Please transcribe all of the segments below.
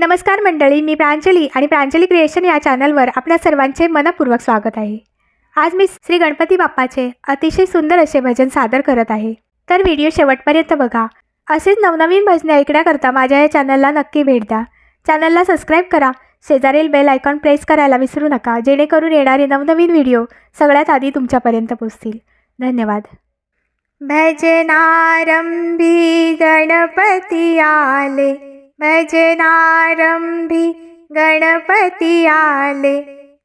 नमस्कार मंडळी मी प्रांजली आणि प्रांजली क्रिएशन या चॅनलवर आपल्या सर्वांचे मनपूर्वक स्वागत आहे. आज मी श्री गणपती बाप्पाचे अतिशय सुंदर असे भजन सादर करत आहे. तर व्हिडिओ शेवटपर्यंत बघा. असेच नवनवीन भजने ऐकण्याकरता माझ्या या चॅनलला नक्की भेट द्या. चॅनलला सबस्क्राईब करा. शेजारील बेल आयकॉन प्रेस करायला विसरू नका जेणेकरून येणारे नवनवीन व्हिडिओ सगळ्यात आधी तुमच्यापर्यंत पोचतील धन्यवाद. भजनारंभी गणपती आले. भजनारंभी गणपती आले.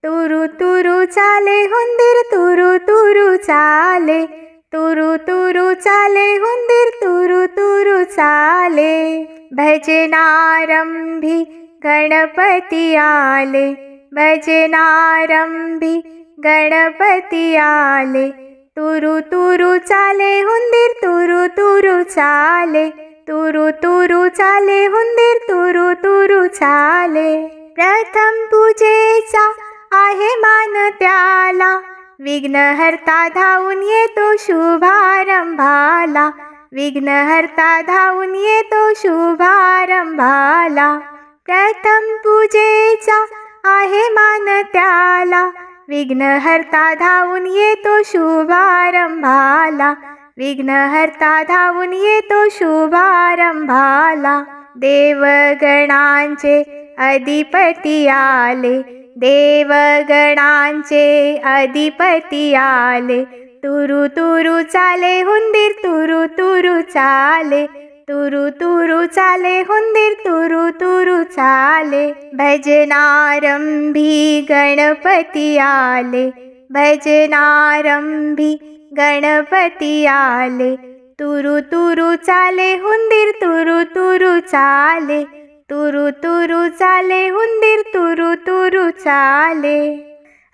तुरु तुरु चाले हुंदीर तुरु तुरु चाले. तुरु तुरु चाले हुंदीर तुरु तुरु चाले. भजनारंभी गणपती आले. भजनारंभी गणपती आले. तुरु तुरु चाले हुंदीर तुरु तुरु चाले. तुरु तुरु चाले हुंदीर तुरु तुरु चाले. प्रथम पूजेचा आहे मान त्याला. विघ्नहर्ता धावून येतो शुभारंभाला. विघ्नहर्ता धावून येतो शुभारंभाला. प्रथम पूजेचा आहे मान त्याला. विघ्नहर्ता धावून येतो शुभारंभाला. विघ्नहर्ता धावून येतो शुभारंभाला. देवगणांचे अधिपती आले. देवगणांचे अधिपती आले. तुरु तुरु चाले हुंदीर तुरु तुरु चाले. तुरु तुरु चाले हुंदीर तुरु तुरु चाले. भजनारंभी गणपती आले. भजनारंभी गणपती आले. तुरु तुरु चाले हुंदीर तुरु तुरु चाले. तुरु तुरु चाले हुंदीर तुरु तुरु चाले.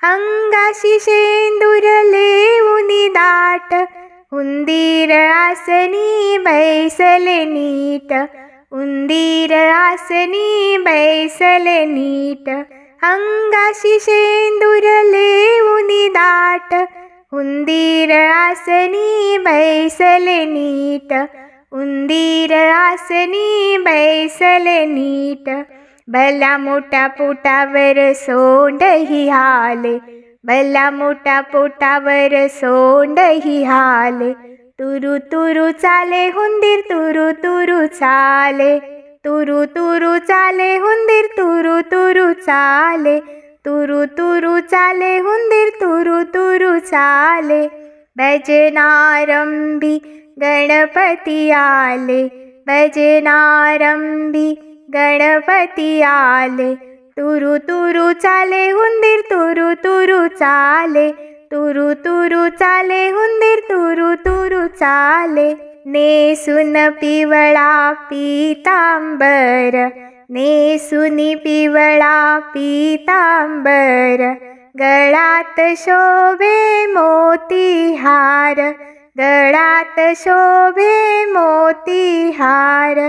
अंगाशी शेंदुरले उनी दाट. उंदीर आसनी बैसले नीट. उंदीर आसनी बैसले नीट. अंगाशी शेंदुरले उनी दाट. उंदीर आसनी बैसले नीट उंदीर आसनी बैसले नीट भला मोठा पोटावर सोंडही हाले भला मोठा पोटावर सोंडही हाले तुरु तुरु चाले हुंदीर तुरु तुरु चाले तुरु तुरु चाले हुंदीर तुरु तुरु चाले तुरु तुरु चाले हुंदीर तुरु तुरु चाले भजनारंभी गणपती आले भजनारंभी गणपती आले तुरु तुरु चाले हुंदीर तुरु तुरु चाले तुरु तुरु चाले हुंदीर तुरु तुरु चाले नेसून पिवळा पीतांबर नेसुनी पिवळा पीतांबर गळात शोभे मोतीहार गळात शोभे मोतीहार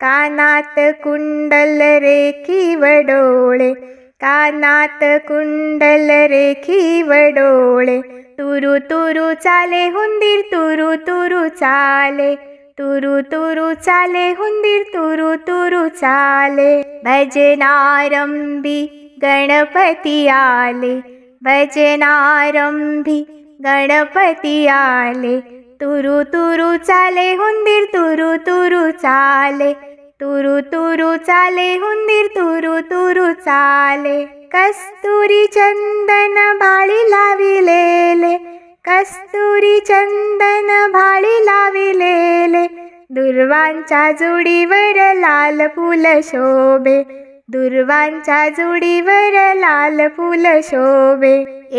कानात कुंडल रेखी वडोळे कानात कुंडल रेखी वडोळे तुरु तुरु चाले हुंदीर तुरु तुरु चाले तुरु तुरु चाले हुंदीर तुरु तुरु चाले। भजनारंभी गणपती आले। भजनारंभी गणपती आले। तुरु तुरु चाले हुंदीर तुरु तुरु चाले। तुरु तुरु चाले हुंदीर तुरु तुरु चाले। कस्तुरी चंदन बाळी लाविलेले कस्तुरी चंदन भाळी लाविलेले दुर्वांच्या जुडीवर लाल फुल शोभे दुर्वांच्या जुडीवर लाल फुल शोभे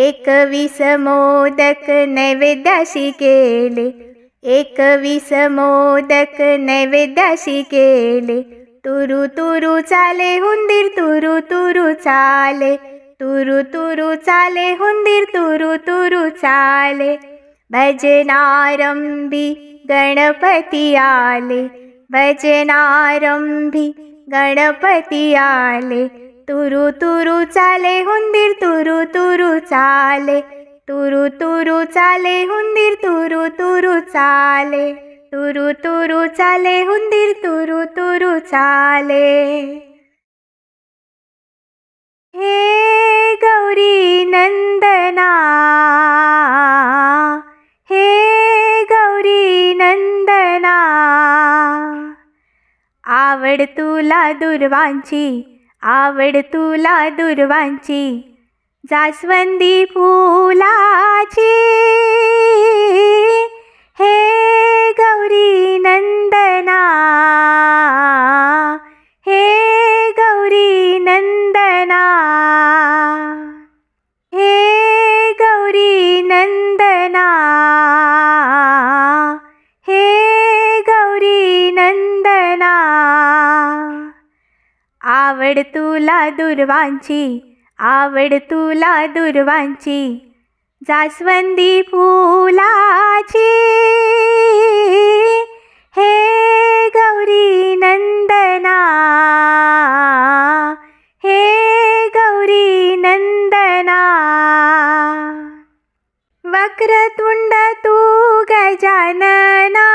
एकवीस मोदक नैवेद्याशी केले एकवीस मोदक नैवेद्याशी केले तुरु तुरु चाले हुंदीर तुरु तुरु चाले तुरु तुरु चाले हुंदीर तुरु तुरु चाले। भजनारंभी गणपती आले भजनारंभी गणपती आले। तुरु तुरु चाले हुंदीर तुरु तुरु चाले। तुरु तुरु चाले हुंदीर तुरु तुरु चाले। तुरु तुरु चाले हुंदीर तुरु तुरु चाले। गौरी नंदना। हे गौरी नंदना। आवड तुला दुर्वांची आवड तुला दुर्वांची जास्वंदी फुलाची. हे गौरी नंदना। आवड तुला दुर्वांची आवड तुला दुर्वांची जास्वंदी फुलाची. हे गौरी नंदना हे गौरी नंदना. वक्रतुंड तू गजानना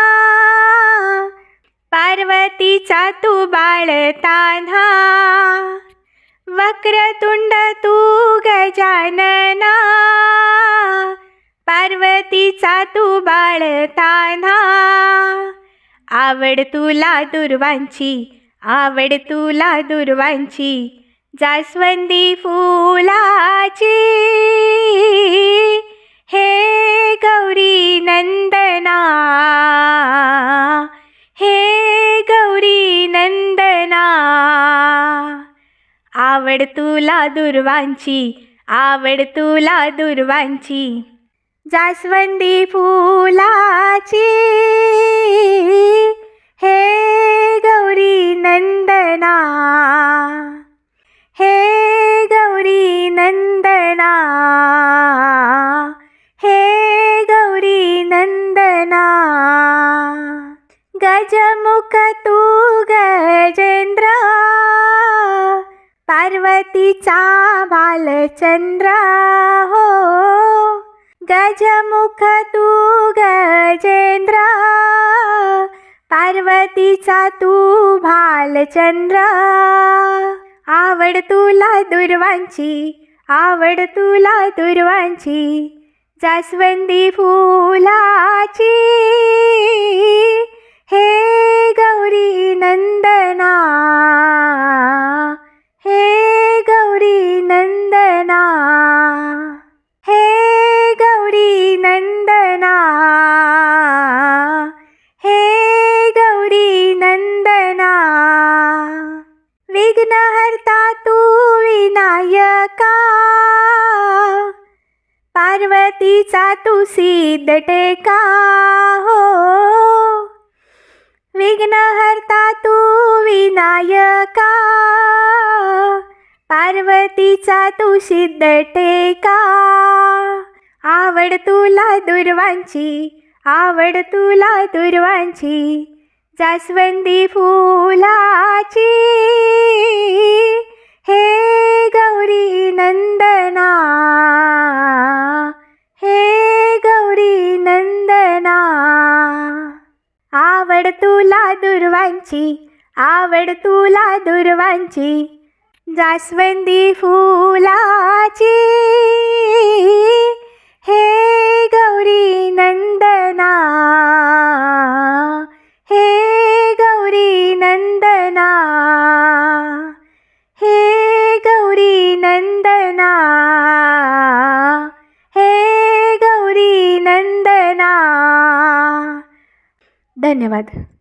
पार्वतीचा तू बाळताना वक्रतुंड तू गजानना पार्वतीचा तू बाळताना तान्हा. आवड तुला दुर्वांची आवड तुला दुर्वांची जास्वंदी फुलाची. हे गौरी नंद आवड तुला दुर्वांची आवड तुला दुर्वांची. जास्वंदी फुलाची हे गौरी नंदना. हे गौरी नंदना. हे गौरी नंदना. गजमुख तू गजेंद्रा. पार्वतीचा बालचंद्र हो. गजमुख तू गजेंद्र. पार्वतीचा तू भालचंद्र आवड तुला दुर्वांची आवड तुला दुर्वांची. जास्वंदी फुलाची. हे गौरी नंदना हे गौरी नंदना. हे गौरी नंदना. हे गौरी नंदना. विघ्नहर्ता तू विनायका. पार्वतीचा तू सिद्ध टेका हो विघ्नहर्ता तू विनायका. पार्वतीचा तू सिद्ध टेका आवड तुला दुर्वांची आवड तुला दुर्वांची जास्वंदी फुलाची. हे गौरी नंदना हे गौरी नंदना. आवड तुला दुर्वांची आवड तुला दुर्वांची जास्वंदी फुलाची. हे गौरी नंदना. हे गौरी नंदना. हे गौरी नंदना. हे गौरी नंदना. धन्यवाद.